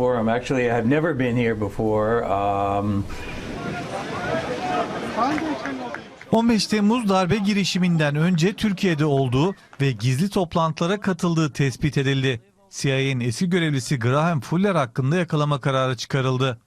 forum. Actually, I have never been here before. Um, 15 Temmuz darbe girişiminden önce Türkiye'de olduğu ve gizli toplantılara katıldığı tespit edildi. CIA'nin eski görevlisi Graham Fuller hakkında yakalama kararı çıkarıldı.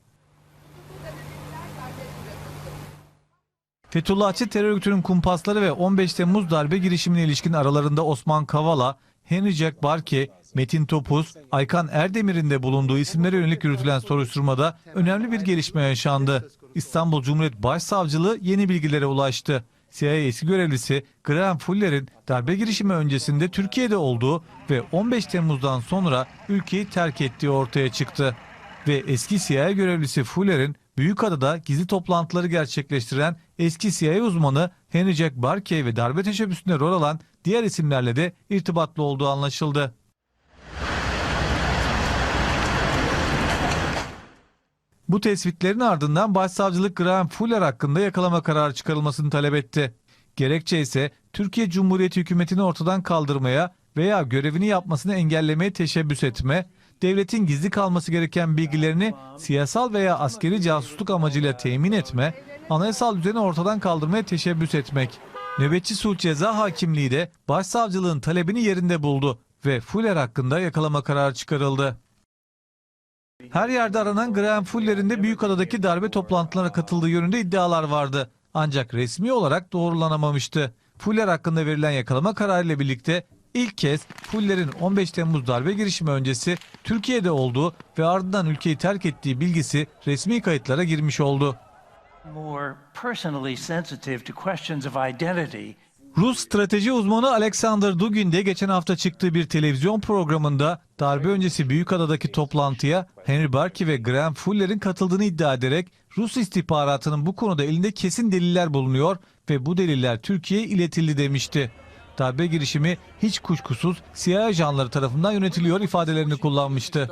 Fethullahçı terör örgütünün kumpasları ve 15 Temmuz darbe girişimine ilişkin aralarında Osman Kavala, Henry Jack Barke, Metin Topuz, Aykan Erdemir'in de bulunduğu isimlere yönelik yürütülen soruşturmada önemli bir gelişme yaşandı. İstanbul Cumhuriyet Başsavcılığı yeni bilgilere ulaştı. CIA eski görevlisi Graham Fuller'in darbe girişimi öncesinde Türkiye'de olduğu ve 15 Temmuz'dan sonra ülkeyi terk ettiği ortaya çıktı. Ve eski CIA görevlisi Fuller'in Büyükada'da gizli toplantıları gerçekleştiren eski CIA uzmanı Henry Jack Barkey ve darbe teşebbüsünde rol alan diğer isimlerle de irtibatlı olduğu anlaşıldı. Bu tespitlerin ardından Başsavcılık Graham Fuller hakkında yakalama kararı çıkarılmasını talep etti. Gerekçe ise Türkiye Cumhuriyeti hükümetini ortadan kaldırmaya veya görevini yapmasını engellemeye teşebbüs etme, devletin gizli kalması gereken bilgilerini siyasal veya askeri casusluk amacıyla temin etme, anayasal düzeni ortadan kaldırmaya teşebbüs etmek. Nöbetçi Sulh Ceza Hakimliği de başsavcılığın talebini yerinde buldu ve Fuller hakkında yakalama kararı çıkarıldı. Her yerde aranan Graham Fuller'in de Büyükada'daki darbe toplantılarına katıldığı yönünde iddialar vardı. Ancak resmi olarak doğrulanamamıştı. Fuller hakkında verilen yakalama kararıyla birlikte ilk kez Fuller'in 15 Temmuz darbe girişimi öncesi Türkiye'de olduğu ve ardından ülkeyi terk ettiği bilgisi resmi kayıtlara girmiş oldu. Rus strateji uzmanı Alexander Dugin de geçen hafta çıktığı bir televizyon programında darbe öncesi Büyükada'daki toplantıya Henry Barkey ve Graham Fuller'in katıldığını iddia ederek Rus istihbaratının bu konuda elinde kesin deliller bulunuyor ve bu deliller Türkiye'ye iletildi demişti. Darbe girişimi hiç kuşkusuz CIA ajanları tarafından yönetiliyor ifadelerini kullanmıştı.